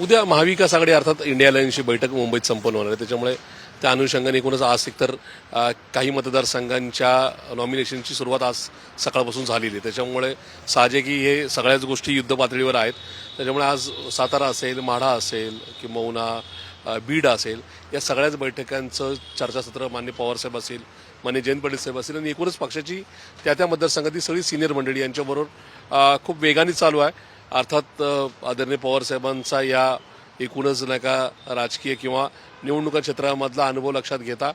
उद्या महाविकास आघाडी अर्थात इंडिया लाईनची बैठक मुंबईत संपन्न होणार आहे. त्याच्यामुळे त्या अनुषंगाने एकूणच आज एकतर तर काही मतदारसंघांच्या नॉमिनेशनची सुरुवात आज सकाळपासून झालेली आहे. त्याच्यामुळे साहजिकी हे सगळ्याच गोष्टी युद्ध पातळीवर आहेत. त्याच्यामुळे आज सातारा असेल माढा असेल किंवा बीड असेल या सगळ्याच बैठकांचं चर्चासत्र मान्य पवारसाहेब असेल मान्य जयंत पाटील साहेब असेल आणि एकूणच पक्षाची त्या त्या मतदारसंघातील सगळी सिनियर मंडळी यांच्याबरोबर खूप वेगाने चालू आहे. अर्थात आदरणीय पवारसाहेबांचा या एकूणच नाही का राजकीय किंवा निवडणुका क्षेत्रामधला अनुभव लक्षात घेता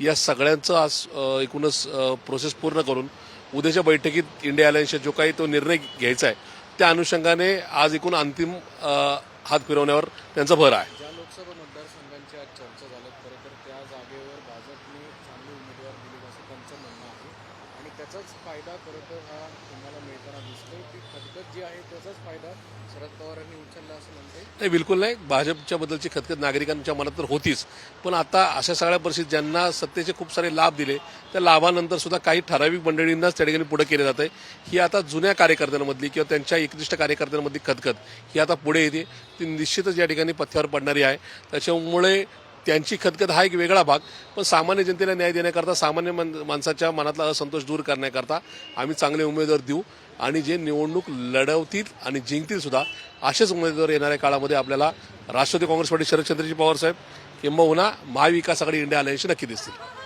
या सगळ्यांचं आज एकूणच प्रोसेस पूर्ण करून उद्याच्या बैठकीत इंडिया अलायन्सचा जो काही तो निर्णय घ्यायचा आहे त्या अनुषंगाने आज एकूण अंतिम हात फिरवण्यावर त्यांचा भर आहे. ज्या लोकसभा मतदारसंघांची आज चर्चा खरं तर त्या जागेवर भाजपने चांगले उमेदवार दिले असं त्यांचं म्हणणं आहे. आणि त्याचाच फायदा खरं तर हा तुम्हाला मिळताना दिसतोय. जी आहे त्याचाच फायदा शरद पवारांनी उचलला असं म्हणते. नाही बिलकुल नाही. भाजपच्या बद्दलची खतखत नागरिकांच्या मनात तर होतीच. पण आता अशा सगळ्या परिस्थितीत ज्यांना सत्तेचे खूप सारे लाभ दिले त्या लाभानंतर सुद्धा काही ठराविक मंडळींनाच त्या ठिकाणी पुढे केले जाते ही आता जुन्या कार्यकर्त्यांमधली किंवा त्यांच्या एकनिष्ठ कार्यकर्त्यांमधली खतखत ही आता पुढे येते. ती निश्चितच या ठिकाणी पथ्यावर पडणारी आहे. त्याच्यामुळे त्यांची खदखद हा एक वेगळा भाग. पण सामान्य जनतेला न्याय देण्याकरता सामान्य मन- माणसाच्या मनातला असंतोष दूर करण्याकरता आम्ही चांगले उमेदवार देऊ आणि जे निवडणूक लढवतील आणि जिंकतील सुद्धा असेच उमेदवार येणाऱ्या काळामध्ये आपल्याला राष्ट्रवादी काँग्रेस पार्टी शरदचंद्रजी पवार साहेब किंबहुना महाविकास आघाडी इंडिया अलायन्सशी नक्की दिसतील.